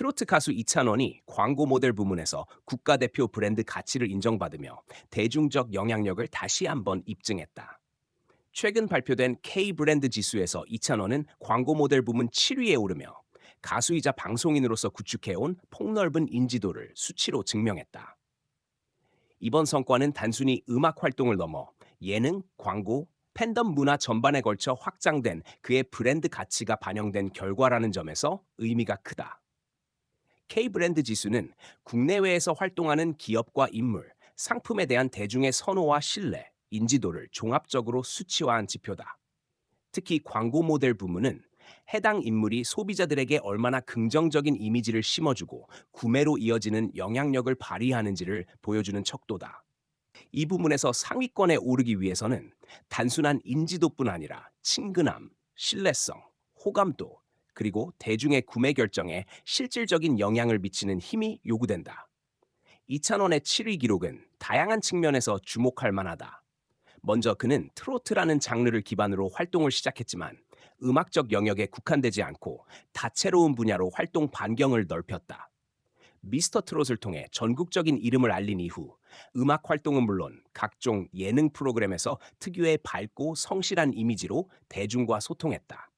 트로트 가수 이찬원이 광고 모델 부문에서 국가대표 브랜드 가치를 인정받으며 대중적 영향력을 다시 한번 입증했다. 최근 발표된 K 브랜드 지수에서 이찬원은 광고 모델 부문 7위에 오르며 가수이자 방송인으로서 구축해온 폭넓은 인지도를 수치로 증명했다. 이번 성과는 단순히 음악 활동을 넘어 예능, 광고, 팬덤 문화 전반에 걸쳐 확장된 그의 브랜드 가치가 반영된 결과라는 점에서 의미가 크다. K 브랜드 지수는 국내외에서 활동하는 기업과 인물, 상품에 대한 대중의 선호와 신뢰, 인지도를 종합적으로 수치화한 지표다. 특히 광고 모델 부문은 해당 인물이 소비자들에게 얼마나 긍정적인 이미지를 심어주고 구매로 이어지는 영향력을 발휘하는지를 보여주는 척도다. 이 부문에서 상위권에 오르기 위해서는 단순한 인지도뿐 아니라 친근함, 신뢰성, 호감도, 그리고 대중의 구매 결정에 실질적인 영향을 미치는 힘이 요구된다. 이찬원의 7위 기록은 다양한 측면에서 주목할 만하다. 먼저 그는 트로트라는 장르를 기반으로 활동을 시작했지만 음악적 영역에 국한되지 않고 다채로운 분야로 활동 반경을 넓혔다. 미스터 트롯을 통해 전국적인 이름을 알린 이후 음악 활동은 물론 각종 예능 프로그램에서 특유의 밝고 성실한 이미지로 대중과 소통했다.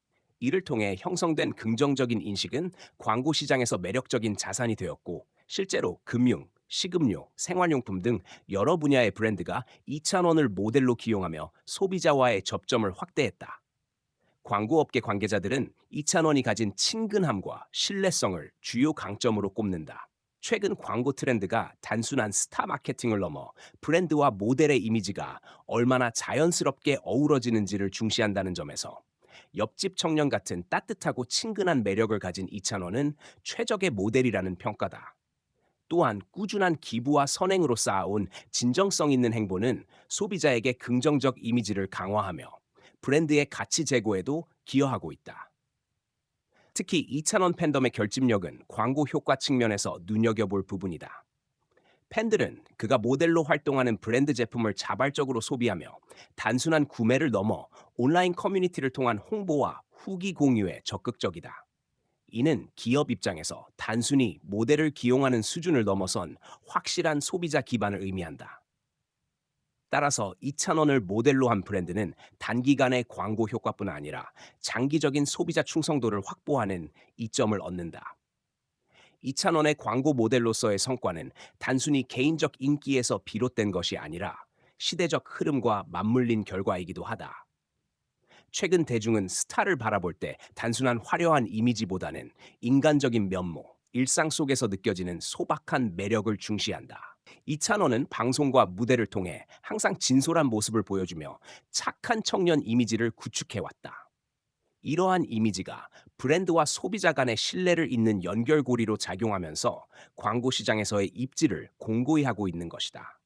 이를 통해 형성된 긍정적인 인식은 광고 시장에서 매력적인 자산이 되었고 실제로 금융, 식음료, 생활용품 등 여러 분야의 브랜드가 2,000원을 모델로 기용하며 소비자와의 접점을 확대했다. 광고업계 관계자들은 2,000원이 가진 친근함과 신뢰성을 주요 강점으로 꼽는다. 최근 광고 트렌드가 단순한 스타 마케팅을 넘어 브랜드와 모델의 이미지가 얼마나 자연스럽게 어우러지는지를 중시한다는 점에서 옆집 청년 같은 따뜻하고 친근한 매력을 가진 이찬원은 최적의 모델이라는 평가다. 또한 꾸준한 기부와 선행으로 쌓아온 진정성 있는 행보는 소비자에게 긍정적 이미지를 강화하며 브랜드의 가치 제고에도 기여하고 있다. 특히 이찬원 팬덤의 결집력은 광고 효과 측면에서 눈여겨볼 부분이다. 팬들은 그가 모델로 활동하는 브랜드 제품을 자발적으로 소비하며 단순한 구매를 넘어 온라인 커뮤니티를 통한 홍보와 후기 공유에 적극적이다. 이는 기업 입장에서 단순히 모델을 기용하는 수준을 넘어선 확실한 소비자 기반을 의미한다. 따라서 2,000원을 모델로 한 브랜드는 단기간의 광고 효과뿐 아니라 장기적인 소비자 충성도를 확보하는 이점을 얻는다. 2,000원의 광고 모델로서의 성과는 단순히 개인적 인기에서 비롯된 것이 아니라 시대적 흐름과 맞물린 결과이기도 하다. 최근 대중은 스타를 바라볼 때 단순한 화려한 이미지보다는 인간적인 면모, 일상 속에서 느껴지는 소박한 매력을 중시한다. 이찬원은 방송과 무대를 통해 항상 진솔한 모습을 보여주며 착한 청년 이미지를 구축해왔다. 이러한 이미지가 브랜드와 소비자 간의 신뢰를 잇는 연결고리로 작용하면서 광고 시장에서의 입지를 공고히 하고 있는 것이다.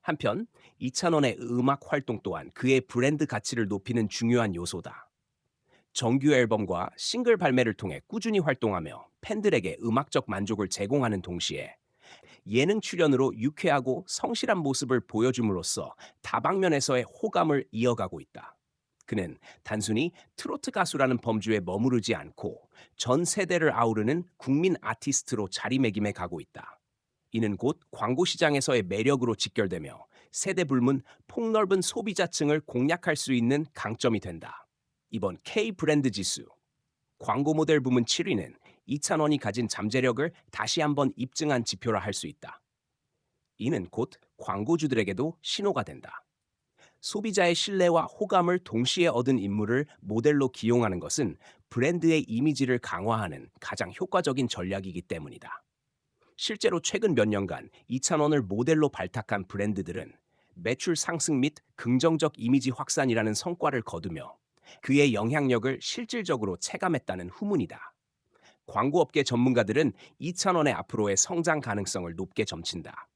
한편 이찬원의 음악 활동 또한 그의 브랜드 가치를 높이는 중요한 요소다. 정규 앨범과 싱글 발매를 통해 꾸준히 활동하며 팬들에게 음악적 만족을 제공하는 동시에 예능 출연으로 유쾌하고 성실한 모습을 보여줌으로써 다방면에서의 호감을 이어가고 있다. 그는 단순히 트로트 가수라는 범주에 머무르지 않고 전 세대를 아우르는 국민 아티스트로 자리매김해 가고 있다. 이는 곧 광고 시장에서의 매력으로 직결되며 세대 불문 폭넓은 소비자층을 공략할 수 있는 강점이 된다. 이번 K 브랜드 지수 광고 모델 부문 7위는 이찬원이 가진 잠재력을 다시 한번 입증한 지표라 할 수 있다. 이는 곧 광고주들에게도 신호가 된다. 소비자의 신뢰와 호감을 동시에 얻은 인물을 모델로 기용하는 것은 브랜드의 이미지를 강화하는 가장 효과적인 전략이기 때문이다. 실제로 최근 몇 년간 이찬원을 모델로 발탁한 브랜드들은 매출 상승 및 긍정적 이미지 확산이라는 성과를 거두며 그의 영향력을 실질적으로 체감했다는 후문이다. 광고업계 전문가들은 이찬원의 앞으로의 성장 가능성을 높게 점친다.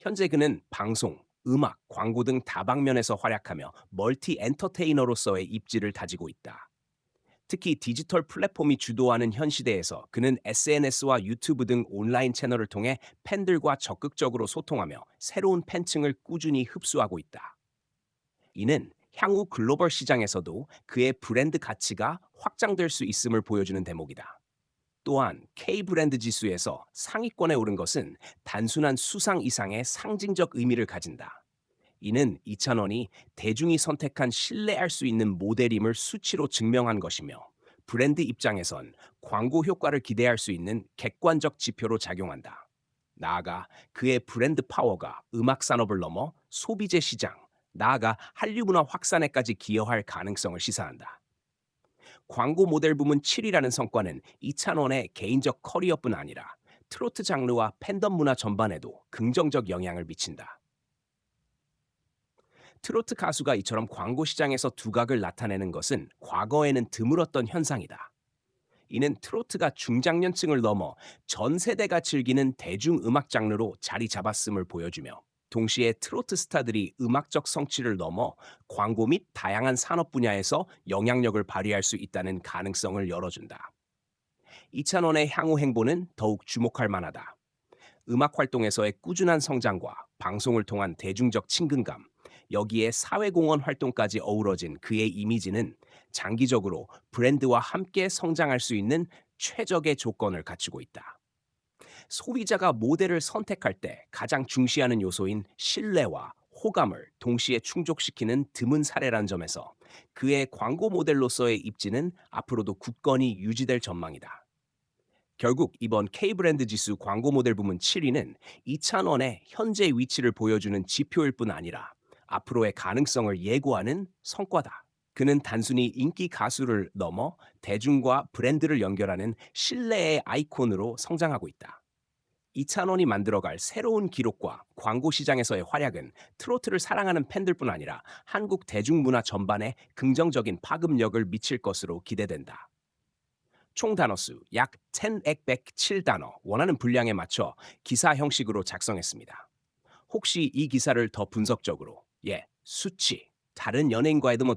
현재 그는 방송, 음악, 광고 등 다방면에서 활약하며 멀티 엔터테이너로서의 입지를 다지고 있다. 특히 디지털 플랫폼이 주도하는 현 시대에서 그는 SNS와 유튜브 등 온라인 채널을 통해 팬들과 적극적으로 소통하며 새로운 팬층을 꾸준히 흡수하고 있다. 이는 향후 글로벌 시장에서도 그의 브랜드 가치가 확장될 수 있음을 보여주는 대목이다. 또한 K 브랜드 지수에서 상위권에 오른 것은 단순한 수상 이상의 상징적 의미를 가진다. 이는 이찬원이 대중이 선택한 신뢰할 수 있는 모델임을 수치로 증명한 것이며 브랜드 입장에선 광고 효과를 기대할 수 있는 객관적 지표로 작용한다. 나아가 그의 브랜드 파워가 음악 산업을 넘어 소비재 시장, 나아가 한류 문화 확산에까지 기여할 가능성을 시사한다. 광고 모델 부문 7위라는 성과는 이찬원의 개인적 커리어뿐 아니라 트로트 장르와 팬덤 문화 전반에도 긍정적 영향을 미친다. 트로트 가수가 이처럼 광고 시장에서 두각을 나타내는 것은 과거에는 드물었던 현상이다. 이는 트로트가 중장년층을 넘어 전 세대가 즐기는 대중음악 장르로 자리 잡았음을 보여주며 동시에 트로트 스타들이 음악적 성취를 넘어 광고 및 다양한 산업 분야에서 영향력을 발휘할 수 있다는 가능성을 열어준다. 이찬원의 향후 행보는 더욱 주목할 만하다. 음악 활동에서의 꾸준한 성장과 방송을 통한 대중적 친근감, 여기에 사회공헌 활동까지 어우러진 그의 이미지는 장기적으로 브랜드와 함께 성장할 수 있는 최적의 조건을 갖추고 있다. 소비자가 모델을 선택할 때 가장 중시하는 요소인 신뢰와 호감을 동시에 충족시키는 드문 사례라는 점에서 그의 광고 모델로서의 입지는 앞으로도 굳건히 유지될 전망이다. 결국 이번 K브랜드 지수 광고 모델 부문 7위는 이찬원의 현재 위치를 보여주는 지표일 뿐 아니라 앞으로의 가능성을 예고하는 성과다. 그는 단순히 인기 가수를 넘어 대중과 브랜드를 연결하는 신뢰의 아이콘으로 성장하고 있다. 이찬원이 만들어갈 새로운 기록과 광고 시장에서의 활약은 트로트를 사랑하는 팬들뿐 아니라 한국 대중문화 전반에 긍정적인 파급력을 미칠 것으로 기대된다. 총 단어수 약 10액 107단어 원하는 분량에 맞춰 기사 형식으로 작성했습니다. 혹시 이 기사를 더 분석적으로, 예, 수치, 다른 연예인과의 도 뭐?